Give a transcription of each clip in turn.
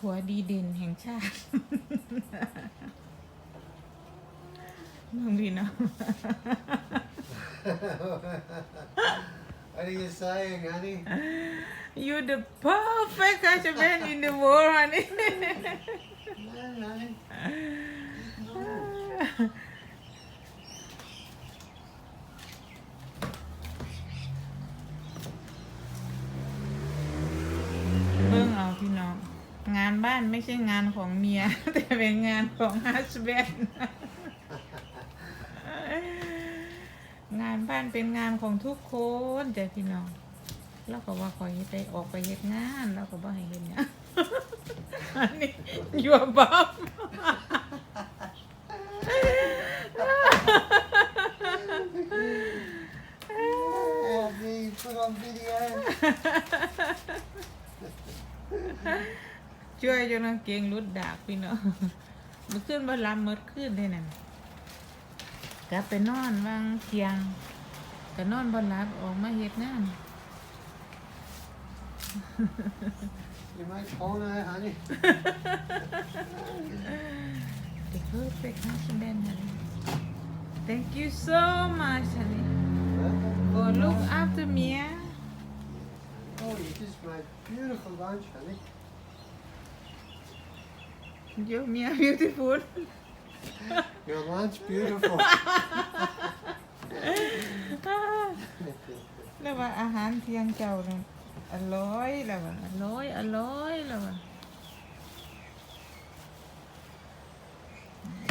ผัวดีเด่นแห่งชาติมึงดีเนาะ What are you saying, honey? you the perfect husband in the world honey No, honey. เบิ่งเอาพี่น้อง งาน บ้านไม่ใช่งานของเมีย แต่เป็นงานของฮัสแบนงานบ้านเป็นงานของทุกคนจ้ะพี่น้องแล้วก็ว่าขอยไปออกไปเฮ็ดงาน แล้วก็บ่ให้เฮ็ดหยังอันนี้ยัวบับ Yeah, me put on video. ช่วยจนกางเกงรุดดากพี่น้องมันขึ้นบ่ลำมดขึ้นได้นั่นกลับไปนอนวางเทียงก็นอนบ่หลับออกมาเฮ็ดงาน You make porno, honey. The perfect husband honey Thank you so much honey for look after me Oh, you just made beautiful lunch, honey. Your me beautiful Your lunch, beautiful. แล้วว่าอาหารเที่ยงเจ้านั่นอร่อยแล้วว่าอร่อยอร่อยแล้วว่า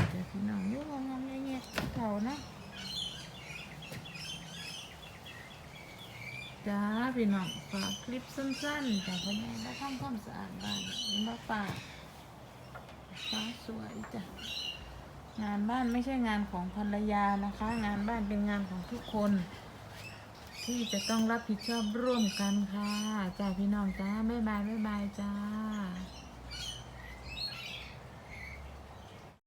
เดี๋ยวพี่น้องอยุ่งงงๆเงี้ยๆเขานะจ้าพี่น้องฝากคลิปสั้นๆจากพ่อแม่และทำความสะอาดบ้านเห็นบ้าป่า ฟ้าสวยจ้ะงานบ้านไม่ใช่งานของภรรยานะคะ งานบ้านเป็นงานของทุกคน ที่จะต้องรับผิดชอบร่วมกันค่ะจ้าพี่น้องจ้าบ๊ายบายบ๊ายบายจ้า